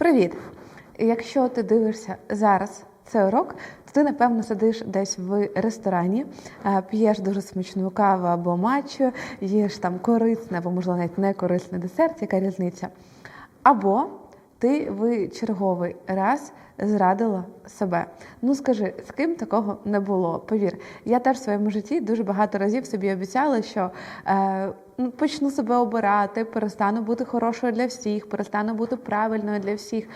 Привіт! Якщо ти дивишся зараз цей урок, то ти напевно сидиш десь в ресторані, е, п'єш дуже смачну каву або матчу, їш там корисне або, можливо, навіть не корисний десерт, яка різниця. Або ти в черговий раз зрадила себе. Ну скажи, з ким такого не було? Повір, я теж в своєму житті дуже багато разів собі обіцяла, що е, ну, почну себе обирати, перестану бути хорошою для всіх, перестану бути правильною для всіх.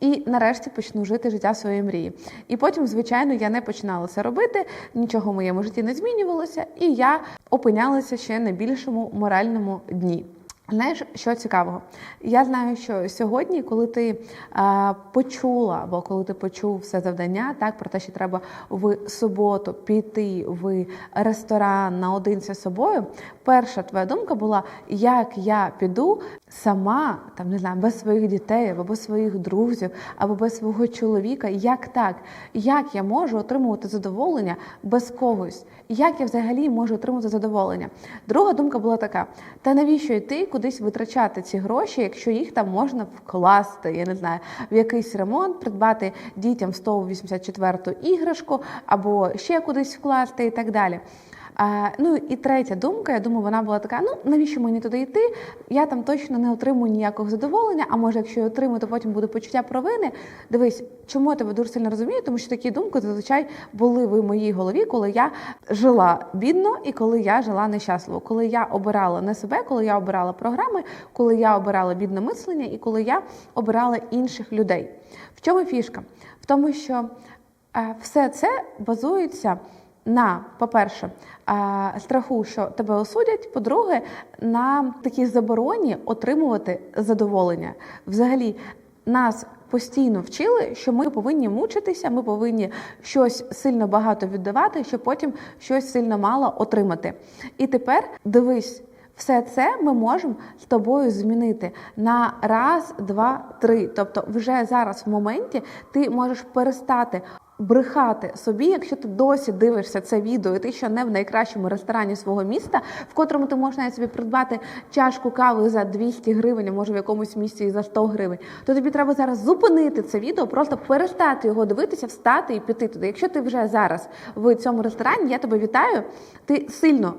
І нарешті почну жити життя своєї мрії. І потім, звичайно, я не починала це робити, нічого в моєму житті не змінювалося, і я опинялася ще на більшому моральному дні. Знаєш, що цікавого? Я знаю, що сьогодні, коли ти а, почула або коли ти почув все завдання, так про те, що треба в суботу піти в ресторан наодинці з собою, перша твоя думка була, як я піду сама, там не знаю, без своїх дітей, або без своїх друзів, або без свого чоловіка. Як так? Як я можу отримувати задоволення без когось? Як я взагалі можу отримати задоволення? Друга думка була така: та навіщо йти кудись витрачати ці гроші, якщо їх там можна вкласти, я не знаю, в якийсь ремонт, придбати дітям 184-ту іграшку, або ще кудись вкласти і так далі. Ну і третя думка, я думаю, вона була така: ну навіщо мені туди йти? Я там точно не отримую ніякого задоволення. А може, якщо я отримую, то потім буде почуття провини. Дивись, чому я тебе дуже сильно розумію, тому що такі думки зазвичай були в моїй голові, коли я жила бідно і коли я жила нещасливо, коли я обирала не себе, коли я обирала програми, коли я обирала бідне мислення і коли я обирала інших людей. В чому фішка? В тому, що е, все це базується на, по-перше, страху, що тебе осудять. По-друге, на такій забороні отримувати задоволення. Взагалі, нас постійно вчили, що ми повинні мучитися, ми повинні щось сильно багато віддавати, щоб потім щось сильно мало отримати. І тепер дивись. Все це ми можемо з тобою змінити на раз, два, три. Тобто, вже зараз в моменті ти можеш перестати брехати собі, якщо ти досі дивишся це відео, і ти ще не в найкращому ресторані свого міста, в котрому ти можеш навіть собі придбати чашку кави за 200 гривень, а може в якомусь місці і за 100 гривень, то тобі треба зараз зупинити це відео, просто перестати його дивитися, встати і піти туди. Якщо ти вже зараз в цьому ресторані, я тебе вітаю, ти сильно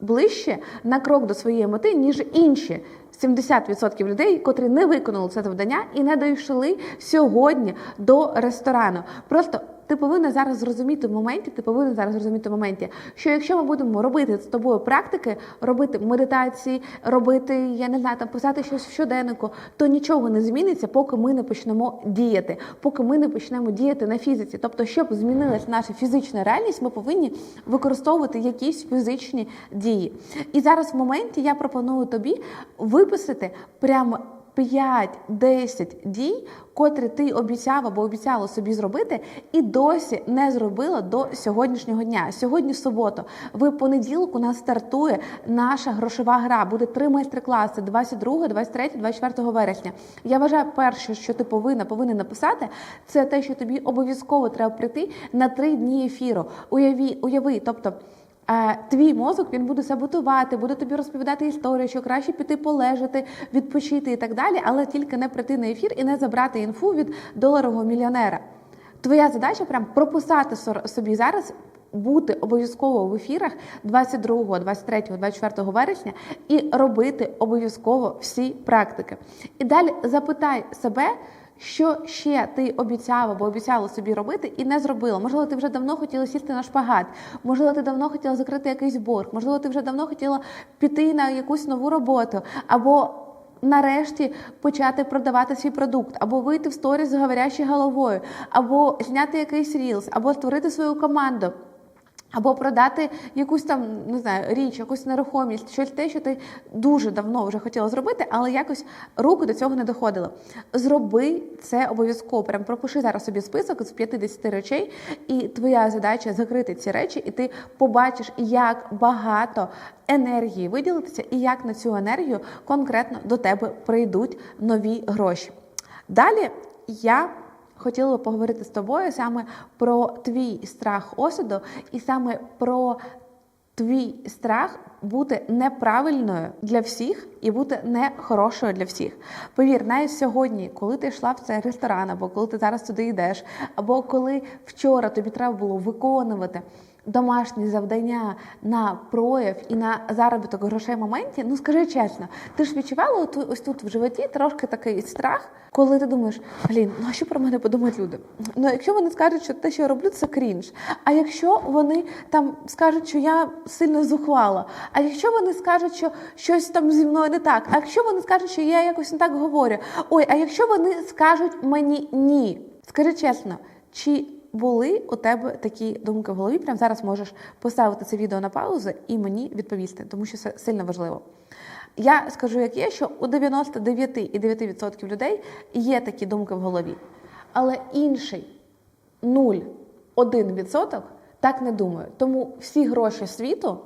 ближче на крок до своєї мети, ніж інші. 70% людей, котрі не виконали це завдання і не дійшли сьогодні до ресторану. Просто ти повинна зараз зрозуміти в моменті, ти повинна зараз зрозуміти в моменті, що якщо ми будемо робити з тобою практики, робити медитації, робити, я не знаю, там писати щось в щоденнику, то нічого не зміниться, поки ми не почнемо діяти, поки ми не почнемо діяти на фізиці. Тобто, щоб змінилась наша фізична реальність, ми повинні використовувати якісь фізичні дії. І зараз в моменті я пропоную тобі виписати прямо. 5-10 дій, котрі ти обіцяв або обіцяла собі зробити, і досі не зробила до сьогоднішнього дня. Сьогодні субота. В понеділок у нас стартує наша грошова гра. Буде три майстер-класи 22, 23, 24 вересня. Я вважаю, перше, що ти повинна повинна написати, це те, що тобі обов'язково треба прийти на три дні ефіру. Уяві, уяви, тобто. Твій мозок він буде саботувати, буде тобі розповідати історію, що краще піти полежати, відпочити і так далі, але тільки не прийти на ефір і не забрати інфу від доларового мільйонера. Твоя задача прям прописати собі зараз. Бути обов'язково в ефірах 22, 23, 24 вересня і робити обов'язково всі практики. І далі запитай себе, що ще ти обіцяв або обіцяла собі робити і не зробила? Можливо, ти вже давно хотіла сісти на шпагат, можливо, ти давно хотіла закрити якийсь борг, можливо, ти вже давно хотіла піти на якусь нову роботу, або нарешті почати продавати свій продукт, або вийти в сторіс з говорящою головою, або зняти якийсь рілс, або створити свою команду. Або продати якусь там не знаю річ, якусь нерухомість, щось те, що ти дуже давно вже хотіла зробити, але якось руки до цього не доходило. Зроби це обов'язково. Прям пропиши зараз собі список з 50 речей, і твоя задача закрити ці речі, і ти побачиш, як багато енергії виділитися, і як на цю енергію конкретно до тебе прийдуть нові гроші. Далі я хотіла би поговорити з тобою саме про твій страх осуду і саме про твій страх бути неправильною для всіх і бути нехорошою для всіх. Повір, навіть сьогодні, коли ти йшла в цей ресторан, або коли ти зараз туди йдеш, або коли вчора тобі треба було виконувати. Домашні завдання на прояв і на заробіток грошей в моменті, ну скажи чесно, ти ж відчувала ось тут в животі трошки такий страх, коли ти думаєш, блін, ну а що про мене подумають люди? Ну якщо вони скажуть, що те, що я роблю, це крінж. А якщо вони там скажуть, що я сильно зухвала, а якщо вони скажуть, що щось там зі мною не так, а якщо вони скажуть, що я якось не так говорю, ой, а якщо вони скажуть мені ні, скажи чесно, чи були у тебе такі думки в голові? Прямо зараз можеш поставити це відео на паузу і мені відповісти, тому що це сильно важливо. Я скажу, як є, що у 99,9% людей є такі думки в голові, але інший 0,1% так не думає. Тому всі гроші світу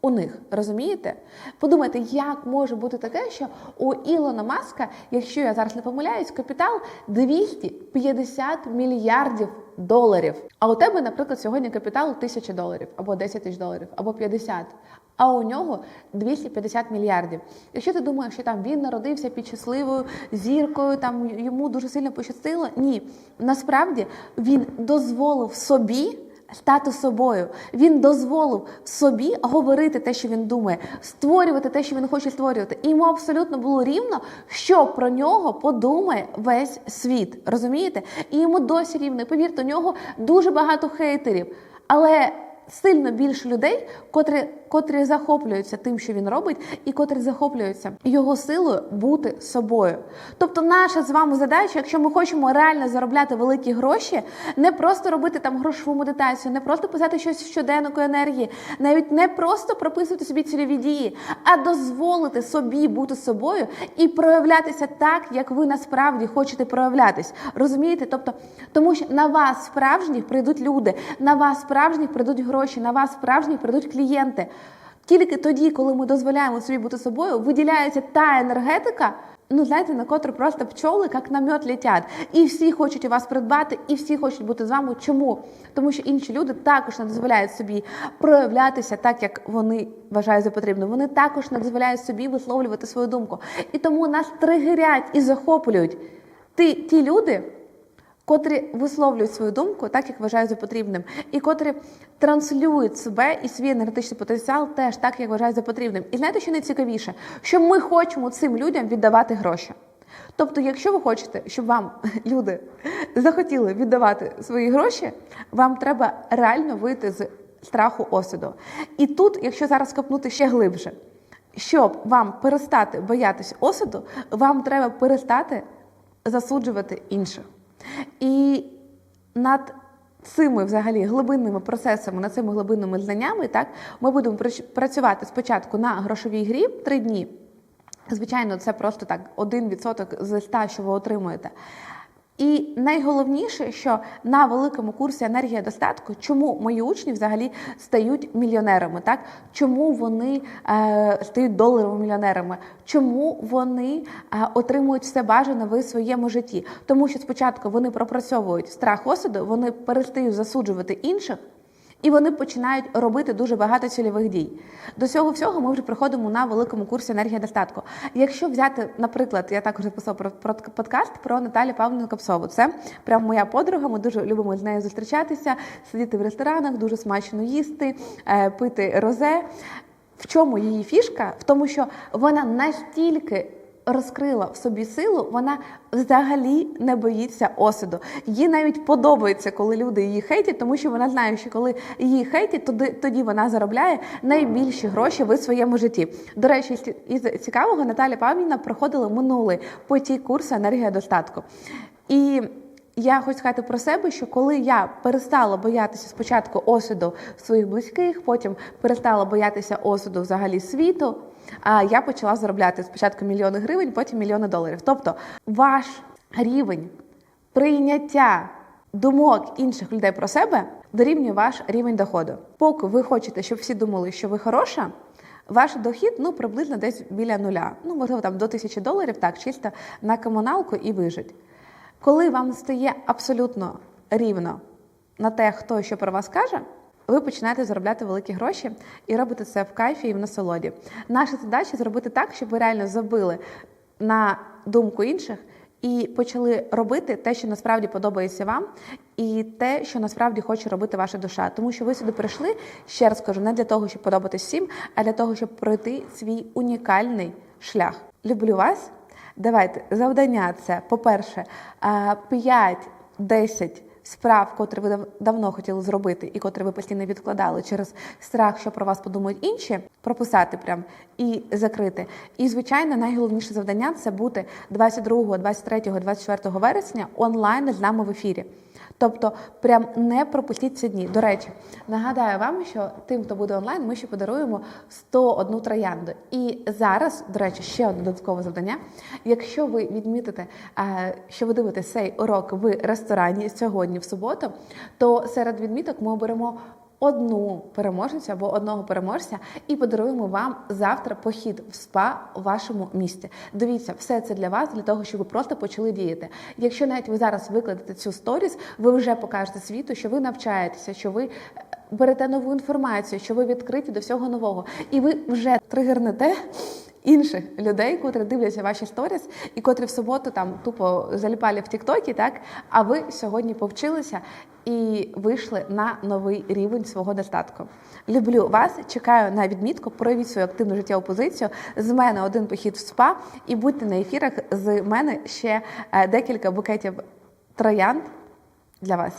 у них, розумієте? Подумайте, як може бути таке, що у Ілона Маска, якщо я зараз не помиляюсь, капітал 250 мільярдів доларів. А у тебе, наприклад, сьогодні капітал 1000 доларів, або 10 тисяч доларів, або 50. А у нього 250 мільярдів. Якщо ти думаєш, що там він народився під щасливою зіркою, там йому дуже сильно пощастило, ні. Насправді він дозволив собі стати собою. Він дозволив собі говорити те, що він думає, створювати те, що він хоче створювати. І йому абсолютно було рівно, що про нього подумає весь світ. Розумієте? І йому досі рівно. Повірте, у нього дуже багато хейтерів. Але сильно більше людей, котрі, котрі захоплюються тим, що він робить, і котрі захоплюються його силою бути собою. Тобто, наша з вами задача, якщо ми хочемо реально заробляти великі гроші, не просто робити там грошову медитацію, не просто писати щось в щоденнику енергії, навіть не просто прописувати собі цільові дії, а дозволити собі бути собою і проявлятися так, як ви насправді хочете проявлятись. Розумієте? Тобто, тому що на вас справжніх прийдуть люди, на вас справжніх прийдуть гроші, на вас справжніх прийдуть клієнти. Тільки тоді, коли ми дозволяємо собі бути собою, виділяється та енергетика. Ну, знаєте, на котру просто пчоли, як на мед летять. І всі хочуть у вас придбати, і всі хочуть бути з вами. Чому? Тому що інші люди також не дозволяють собі проявлятися так, як вони вважають за потрібне. Вони також не дозволяють собі висловлювати свою думку. І тому нас тригерять і захоплюють ті, ті люди, котрі висловлюють свою думку так, як вважають за потрібним, і котрі транслюють себе і свій енергетичний потенціал теж так, як вважають за потрібним. І знаєте, що найцікавіше? Що ми хочемо цим людям віддавати гроші. Тобто, якщо ви хочете, щоб вам люди захотіли віддавати свої гроші, вам треба реально вийти з страху осуду. І тут, якщо зараз копнути ще глибше, щоб вам перестати боятися осуду, вам треба перестати засуджувати інших. І над цими взагалі глибинними процесами, над цими глибинними знаннями, так ми будемо працю- працювати спочатку на грошовій грі три дні. Звичайно, це просто так 1% з 100, що ви отримуєте. І найголовніше, що на великому курсі енергія достатку, чому мої учні взагалі стають мільйонерами, так чому вони е, стають доларовими мільйонерами, чому вони е, отримують все бажане в своєму житті? Тому що спочатку вони пропрацьовують страх осуду, вони перестають засуджувати інших. І вони починають робити дуже багато цільових дій. До цього всього ми вже приходимо на великому курсі енергія достатку. Якщо взяти, наприклад, я також записав про, про подкаст про Наталію Павлівну Капсову. Це прям моя подруга. Ми дуже любимо з нею зустрічатися, сидіти в ресторанах, дуже смачно їсти, е, пити розе. В чому її фішка? В тому, що вона настільки розкрила в собі силу, вона взагалі не боїться осуду. Їй навіть подобається, коли люди її хейтять, тому що вона знає, що коли її хейтять, тоді, тоді вона заробляє найбільші гроші в своєму житті. До речі, із цікавого Наталя Павлівна проходила минулий потік курсу енергія достатку. І я хочу сказати про себе, що коли я перестала боятися спочатку осуду своїх близьких, потім перестала боятися осуду взагалі світу, а я почала заробляти спочатку мільйони гривень, потім мільйони доларів. Тобто ваш рівень прийняття думок інших людей про себе дорівнює ваш рівень доходу. Поки ви хочете, щоб всі думали, що ви хороша. Ваш дохід ну приблизно десь біля нуля. Ну можливо там до тисячі доларів, так чисто на комуналку і вижить. Коли вам стає абсолютно рівно на те, хто що про вас каже, ви починаєте заробляти великі гроші і робите це в кайфі і в насолоді. Наша задача зробити так, щоб ви реально забили на думку інших. І почали робити те, що насправді подобається вам, і те, що насправді хоче робити ваша душа. Тому що ви сюди прийшли, ще раз кажу, не для того, щоб подобатись всім, а для того, щоб пройти свій унікальний шлях. Люблю вас. Давайте завдання це, по-перше, 5-10 справ, котрі ви дав- давно хотіли зробити, і котрі ви постійно відкладали через страх, що про вас подумають інші, прописати прям і закрити. І звичайно, найголовніше завдання це бути 22, 23, 24 вересня онлайн з нами в ефірі. Тобто, прям не пропустіть ці дні. До речі, нагадаю вам, що тим, хто буде онлайн, ми ще подаруємо 101 троянду. І зараз, до речі, ще одне додаткове завдання. Якщо ви відмітите, е, що ви дивитесь цей урок в ресторані сьогодні, в суботу, то серед відміток ми оберемо одну переможницю або одного переможця і подаруємо вам завтра похід в спа у вашому місті. Дивіться, все це для вас, для того, щоб ви просто почали діяти. Якщо навіть ви зараз викладете цю сторіс, ви вже покажете світу, що ви навчаєтеся, що ви. е, Берете нову інформацію, що ви відкриті до всього нового, і ви вже тригернете інших людей, котрі дивляться ваші сторіс, і котрі в суботу там тупо заліпали в Тіктокі, так а ви сьогодні повчилися і вийшли на новий рівень свого достатку. Люблю вас, чекаю на відмітку, проявіть свою активну життєву позицію. З мене один похід в спа, і будьте на ефірах. З мене ще е, декілька букетів троянд для вас.